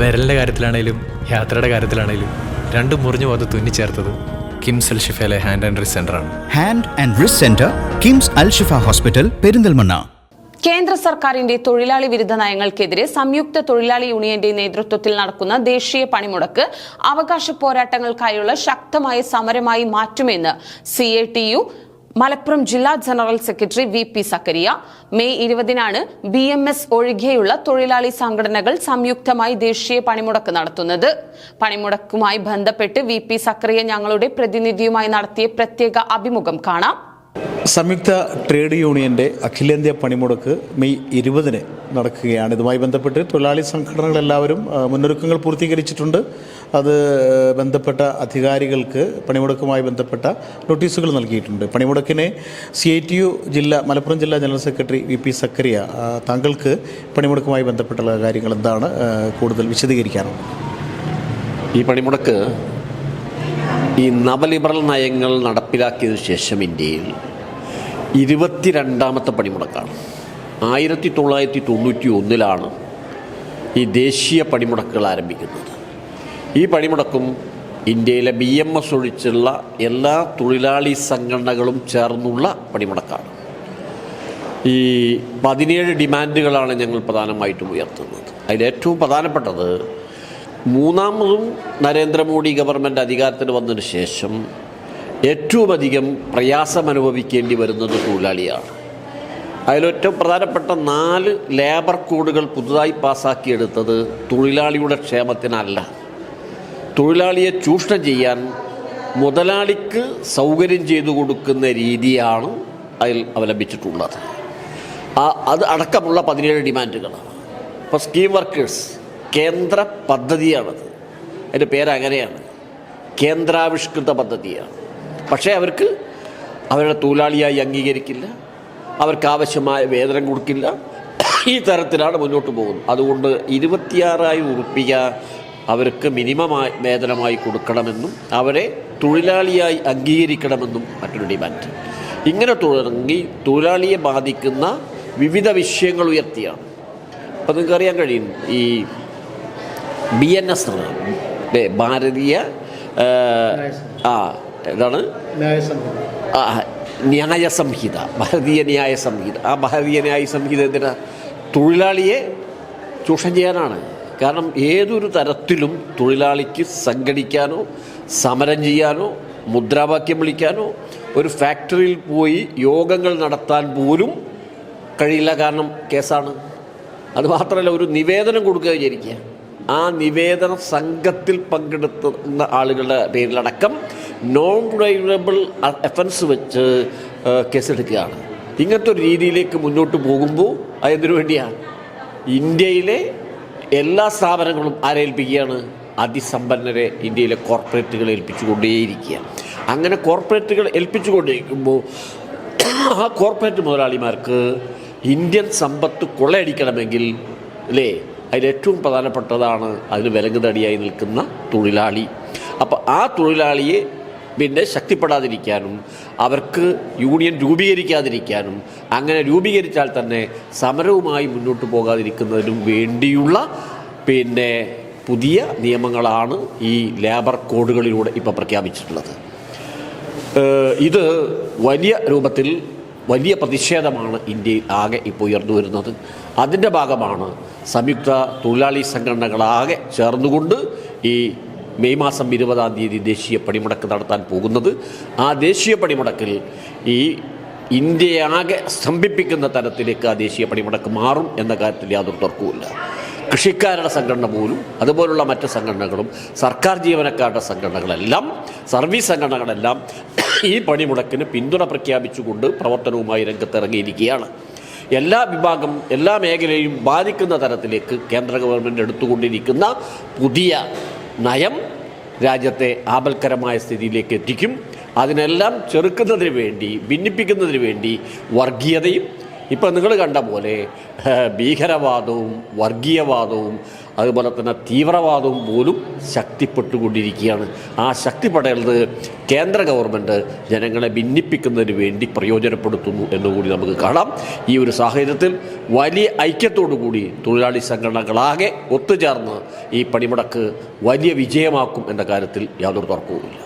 വിരലിന്റെ കാര്യത്തിലാണേലും യാത്രയുടെ കാര്യത്തിലാണേലും രണ്ടും മുറിഞ്ഞു പോകാതെ തുന്നിച്ചേർത്തത് കിംസ് അൽ ഷിഫയിലെ ഹാൻഡ് ആൻഡ് റിസ് ആണ്. Hand and wrist centre KIMS Al Shifa hospital Perinthalmanna. കേന്ദ്ര സർക്കാരിന്റെ തൊഴിലാളി വിരുദ്ധ നയങ്ങൾക്കെതിരെ സംയുക്ത തൊഴിലാളി യൂണിയന്റെ നേതൃത്വത്തിൽ നടക്കുന്ന ദേശീയ പണിമുടക്ക് അവകാശ പോരാട്ടങ്ങൾക്കായുള്ള ശക്തമായ സമരമായി മാറ്റുമെന്ന് C A T U Malappuram ജില്ലാ general secretary V P Zakariya May ഇരുപതിനാണ് B M S ഒഴികെയുള്ള തൊഴിലാളി സംഘടനകൾ സംയുക്തമായി ദേശീയ പണിമുടക്ക് നടത്തുന്നത്. പണിമുടക്കുമായി ബന്ധപ്പെട്ട് വി പി സക്രിയ ഞങ്ങളുടെ പ്രതിനിധിയുമായി നടത്തിയ പ്രത്യേക അഭിമുഖം കാണാം. സംയുക്ത ട്രേഡ് യൂണിയന്റെ അഖിലേന്ത്യാ പണിമുടക്ക് മെയ് ഇരുപതിന് നടക്കുകയാണ്. ഇതുമായി ബന്ധപ്പെട്ട് തൊഴിലാളി സംഘടനകൾ എല്ലാവരും മുന്നൊരുക്കങ്ങൾ പൂർത്തീകരിച്ചിട്ടുണ്ട്. അത് ബന്ധപ്പെട്ട അധികാരികൾക്ക് പണിമുടക്കുമായി ബന്ധപ്പെട്ട നോട്ടീസുകൾ നൽകിയിട്ടുണ്ട്. പണിമുടക്കിനെ സി ഐ ടി യു ജില്ല മലപ്പുറം ജില്ലാ general secretary V P Zakariya താങ്കൾക്ക് പണിമുടക്കുമായി ബന്ധപ്പെട്ടുള്ള കാര്യങ്ങൾ എന്താണ് കൂടുതൽ വിശദീകരിക്കാനുള്ളത്? ഈ പണിമുടക്ക് ഈ നവലിബറൽ നയങ്ങൾ നടപ്പിലാക്കിയതിനു ശേഷം ഇന്ത്യയിൽ ഇരുപത്തിരണ്ടാമത്തെ പണിമുടക്കാണ്. ആയിരത്തി തൊള്ളായിരത്തി തൊണ്ണൂറ്റി ഒന്നിലാണ് ഈ ദേശീയ പണിമുടക്കുകൾ ആരംഭിക്കുന്നത്. ഈ പണിമുടക്കും ഇന്ത്യയിലെ ബി എം എസ് ഒഴിച്ചുള്ള എല്ലാ തൊഴിലാളി സംഘടനകളും ചേർന്നുള്ള പണിമുടക്കാണ്. ഈ പതിനേഴ് ഡിമാൻഡുകളാണ് ഞങ്ങൾ പ്രധാനമായിട്ടും ഉയർത്തുന്നത്. അതിലേറ്റവും പ്രധാനപ്പെട്ടത് മൂന്നാമതും നരേന്ദ്രമോദി ഗവൺമെന്റ് അധികാരത്തിൽ വന്നതിന് ശേഷം ഏറ്റവും അധികം പ്രയാസം അനുഭവിക്കേണ്ടി വരുന്നത് തൊഴിലാളിയാണ്. അതിലേറ്റവും പ്രധാനപ്പെട്ട നാല് ലേബർ കോഡുകൾ പുതുതായി പാസ്സാക്കിയെടുത്തത് തൊഴിലാളിയുടെ ക്ഷേമത്തിനല്ല. തൊഴിലാളിയെ ചൂഷണം ചെയ്യാൻ മുതലാളിക്ക് സൗകര്യം ചെയ്തു കൊടുക്കുന്ന രീതിയാണ് അതിൽ അവലംബിച്ചിട്ടുള്ളത്. ആ അത് അടക്കമുള്ള പതിനേഴ് ഡിമാൻഡുകളാണ്. ഇപ്പോൾ സ്കീം വർക്കേഴ്സ് കേന്ദ്ര പദ്ധതിയാണത്. അതിന്റെ പേര് അങ്ങനെയാണ്. കേന്ദ്രാവിഷ്കൃത പദ്ധതിയാണ്. പക്ഷേ അവർക്ക് അവരുടെ തൊഴിലാളിയായി അംഗീകരിക്കില്ല. അവർക്ക് ആവശ്യമായ വേതനം കൊടുക്കില്ല. ഈ തരത്തിലാണ് മുന്നോട്ട് പോകുന്നത്. അതുകൊണ്ട് ഇരുപത്തിയാറായിരം ഉറുപ്പിക അവർക്ക് മിനിമമായി വേതനമായി കൊടുക്കണമെന്നും അവരെ തൊഴിലാളിയായി അംഗീകരിക്കണമെന്നും മറ്റൊരു ഡിമാൻഡ്. ഇങ്ങനെ തുടങ്ങി തൊഴിലാളിയെ ബാധിക്കുന്ന വിവിധ വിഷയങ്ങൾ ഉയർത്തിയാണ്. അപ്പം നിങ്ങൾക്ക് അറിയാൻ കഴിയും ഈ ബി എൻ എസ് ഭാരതീയ ആ, ഇതാണ്? ആ, ന്യായ സംഹിത ഭാരതീയ ന്യായ സംഹിത ആ ഭാരതീയ ന്യായ സംഹിത എന്തിനാ? തൊഴിലാളിയെ ചൂഷണം ചെയ്യാനാണ്. കാരണം ഏതൊരു തരത്തിലും തൊഴിലാളിക്ക് സംഘടിക്കാനോ സമരം ചെയ്യാനോ മുദ്രാവാക്യം വിളിക്കാനോ ഒരു ഫാക്ടറിയിൽ പോയി യോഗങ്ങൾ നടത്താൻ പോലും കഴിയില്ല കാരണം കേസാണ്. അത് മാത്രമല്ല ഒരു നിവേദനം കൊടുക്കുക വിചാരിക്കുക. ആ നിവേദന സംഘത്തിൽ പങ്കെടുത്തുന്ന ആളുകളുടെ പേരിലടക്കം നോൺ ഡ്രൈവബിൾ എഫൻസ് വെച്ച് കേസെടുക്കുകയാണ്. ഇങ്ങനത്തെ ഒരു രീതിയിലേക്ക് മുന്നോട്ട് പോകുമ്പോൾ അതെന്തിനു വേണ്ടിയാണ്. ഇന്ത്യയിലെ എല്ലാ സ്ഥാപനങ്ങളും ആരേൽപ്പിക്കുകയാണ് അതിസമ്പന്നരെ ഇന്ത്യയിലെ കോർപ്പറേറ്റുകൾ ഏൽപ്പിച്ചുകൊണ്ടേയിരിക്കുക അങ്ങനെ കോർപ്പറേറ്റുകൾ ഏൽപ്പിച്ചുകൊണ്ടിരിക്കുമ്പോൾ ആ കോർപ്പറേറ്റ് മുതലാളിമാർക്ക് ഇന്ത്യൻ സമ്പത്ത് കൊള്ളയടിക്കണമെങ്കിൽ അല്ലേ അതിലേറ്റവും പ്രധാനപ്പെട്ടതാണ് അതിന് വിലങ്ങുതടിയായി നിൽക്കുന്ന തൊഴിലാളി. അപ്പോൾ ആ തൊഴിലാളിയെ പിന്നെ ശക്തിപ്പെടാതിരിക്കാനും അവർക്ക് യൂണിയൻ രൂപീകരിക്കാതിരിക്കാനും അങ്ങനെ രൂപീകരിച്ചാൽ തന്നെ സമരവുമായി മുന്നോട്ട് പോകാതിരിക്കുന്നതിനും വേണ്ടിയുള്ള പിന്നെ പുതിയ നിയമങ്ങളാണ് ഈ ലേബർ കോഡുകളിലൂടെ ഇപ്പോൾ പ്രഖ്യാപിച്ചിട്ടുള്ളത്. ഇത് വലിയ രൂപത്തിൽ വലിയ പ്രതിഷേധമാണ് ഇന്ത്യയിൽ ആകെ ഇപ്പോൾ ഉയർന്നു വരുന്നത്. അതിന്റെ ഭാഗമാണ് സംയുക്ത തൊഴിലാളി സംഘടനകളാകെ ചേർന്നുകൊണ്ട് ഈ മെയ് മാസം ഇരുപതാം തീയതി ദേശീയ പണിമുടക്ക് നടത്താൻ പോകുന്നത്. ആ ദേശീയ പണിമുടക്കിൽ ഈ ഇന്ത്യയാകെ സ്തംഭിപ്പിക്കുന്ന തരത്തിലേക്ക് ആ ദേശീയ പണിമുടക്ക് മാറും എന്ന കാര്യത്തിൽ യാതൊരു തർക്കവുമില്ല. കൃഷിക്കാരുടെ സംഘടന പോലും അതുപോലുള്ള മറ്റ് സംഘടനകളും സർക്കാർ ജീവനക്കാരുടെ സംഘടനകളെല്ലാം സർവീസ് സംഘടനകളെല്ലാം ഈ പണിമുടക്കിന് പിന്തുണ പ്രഖ്യാപിച്ചുകൊണ്ട് പ്രവർത്തനവുമായി രംഗത്തിറങ്ങിയിരിക്കുകയാണ്. എല്ലാ വിഭാഗം എല്ലാ മേഖലയും ബാധിക്കുന്ന തരത്തിലേക്ക് കേന്ദ്ര ഗവൺമെന്റ് എടുത്തുകൊണ്ടിരിക്കുന്ന പുതിയ നയം രാജ്യത്തെ ആപൽക്കരമായ സ്ഥിതിയിലേക്ക് എത്തിക്കും. അതിനെല്ലാം ചെറുക്കുന്നതിന് വേണ്ടി ഭിന്നിപ്പിക്കുന്നതിന് വേണ്ടി വർഗീയതയും ഇപ്പം നിങ്ങൾ കണ്ട പോലെ ഭീകരവാദവും വർഗീയവാദവും അതുപോലെ തന്നെ തീവ്രവാദവും പോലും ശക്തിപ്പെട്ടുകൊണ്ടിരിക്കുകയാണ്. ആ ശക്തിപ്പെടേണ്ടത് കേന്ദ്ര ഗവൺമെന്റ് ജനങ്ങളെ ഭിന്നിപ്പിക്കുന്നതിന് വേണ്ടി പ്രയോജനപ്പെടുത്തുന്നു എന്നുകൂടി നമുക്ക് കാണാം. ഈ ഒരു സാഹചര്യത്തിൽ വലിയ ഐക്യത്തോടു കൂടി തൊഴിലാളി സംഘടനകളാകെ ഒത്തുചേർന്ന് ഈ പണിമുടക്ക് വലിയ വിജയമാക്കും എന്ന കാര്യത്തിൽ യാതൊരു തർക്കവുമില്ല.